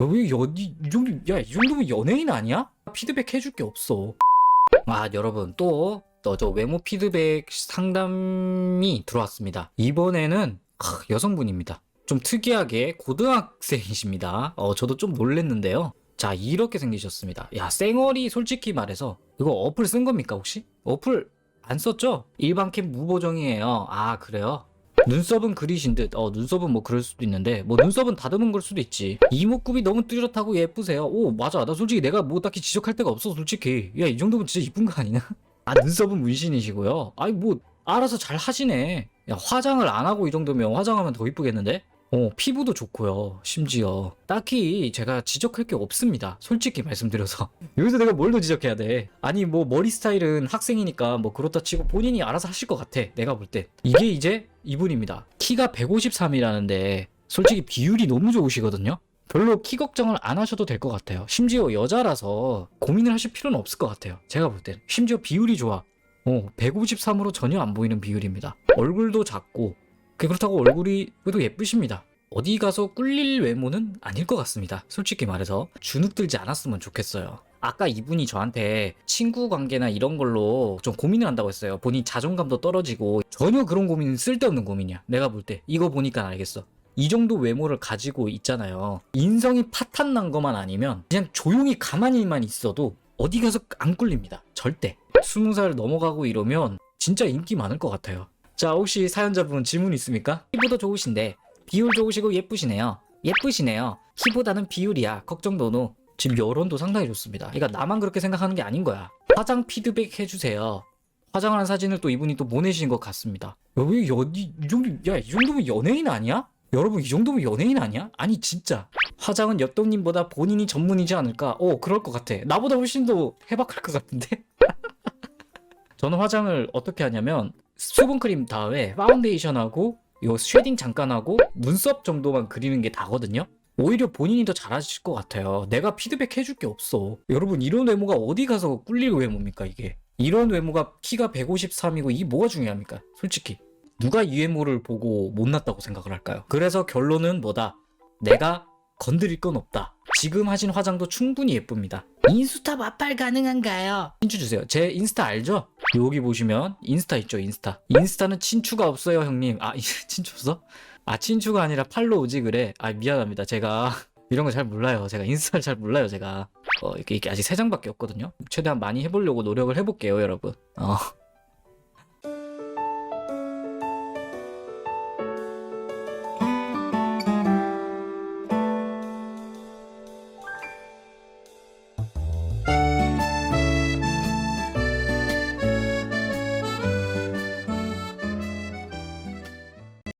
왜 연, 이, 이 정도, 야, 이 정도면 연예인 아니야? 피드백 해줄 게 없어. 아, 여러분, 또, 또 저 외모 피드백 상담이 들어왔습니다. 이번에는 하, 여성분입니다. 좀 특이하게 고등학생이십니다. 어, 저도 좀 놀랬는데요. 자, 이렇게 생기셨습니다. 야, 쌩얼이 솔직히 말해서, 이거 어플 쓴 겁니까, 혹시? 어플 안 썼죠? 일반 캠 무보정이에요. 아, 그래요? 눈썹은 그리신 듯, 어, 눈썹은 뭐 그럴 수도 있는데, 뭐 눈썹은 다듬은 걸 수도 있지. 이목구비 너무 뚜렷하고 예쁘세요. 오, 맞아. 나 솔직히 내가 뭐 딱히 지적할 데가 없어, 솔직히. 야, 이 정도면 진짜 이쁜 거 아니냐? 아, 눈썹은 문신이시고요. 아니, 뭐, 알아서 잘 하시네. 야, 화장을 안 하고 이 정도면 화장하면 더 이쁘겠는데? 어, 피부도 좋고요. 심지어. 딱히 제가 지적할 게 없습니다. 솔직히 말씀드려서. 여기서 내가 뭘 더 지적해야 돼? 아니, 뭐, 머리 스타일은 학생이니까 뭐, 그렇다 치고 본인이 알아서 하실 것 같아. 내가 볼 때. 이게 이제 이분입니다. 키가 153이라는데, 솔직히 비율이 너무 좋으시거든요? 별로 키 걱정을 안 하셔도 될 것 같아요. 심지어 여자라서 고민을 하실 필요는 없을 것 같아요. 제가 볼 땐. 심지어 비율이 좋아. 어, 153으로 전혀 안 보이는 비율입니다. 얼굴도 작고, 그렇다고 얼굴이 그래도 예쁘십니다. 어디 가서 꿀릴 외모는 아닐 것 같습니다. 솔직히 말해서 주눅 들지 않았으면 좋겠어요. 아까 이분이 저한테 친구 관계나 이런 걸로 좀 고민을 한다고 했어요. 본인 자존감도 떨어지고 전혀 그런 고민은 쓸데없는 고민이야. 내가 볼 때 이거 보니까 알겠어. 이 정도 외모를 가지고 있잖아요. 인성이 파탄 난 것만 아니면 그냥 조용히 가만히만 있어도 어디 가서 안 꿀립니다. 절대. 스무 살 넘어가고 이러면 진짜 인기 많을 것 같아요. 자, 혹시 사연자분 질문 있습니까? 피부도 좋으신데 비율 좋으시고 예쁘시네요. 예쁘시네요. 키보다는 비율이야. 걱정도노. 지금 여론도 상당히 좋습니다. 그러니까 나만 그렇게 생각하는 게 아닌 거야. 화장 피드백 해주세요. 화장을 한 사진을 또 이분이 또 보내신 것 같습니다. 야, 왜 연, 이, 이 정도, 야, 이 정도면 연예인 아니야? 여러분, 이 정도면 연예인 아니야? 아니, 진짜. 화장은 엽떡님보다 본인이 전문이지 않을까? 어, 그럴 것 같아. 나보다 훨씬 더 해박할 것 같은데? 저는 화장을 어떻게 하냐면, 수분크림 다음에 파운데이션하고 요 쉐딩 잠깐 하고 눈썹 정도만 그리는 게 다거든요. 오히려 본인이 더 잘하실 것 같아요. 내가 피드백 해줄 게 없어. 여러분 이런 외모가 어디 가서 꿀릴 외모입니까 이게? 이런 외모가 키가 153이고 이게 뭐가 중요합니까? 솔직히 누가 이 외모를 보고 못났다고 생각을 할까요? 그래서 결론은 뭐다? 내가 건드릴 건 없다. 지금 하신 화장도 충분히 예쁩니다. 인스타 마팔 가능한가요? 친추 주세요. 제 인스타 알죠? 여기 보시면 인스타 있죠, 인스타. 인스타는 친추가 없어요, 형님. 아, 친추 없어? 아, 친추가 아니라 팔로 오지 그래. 아, 미안합니다. 제가 이런 거 잘 몰라요. 제가 인스타를 잘 몰라요, 제가. 어, 이게, 이게 아직 세 장밖에 없거든요. 최대한 많이 해보려고 노력을 해볼게요, 여러분. 어.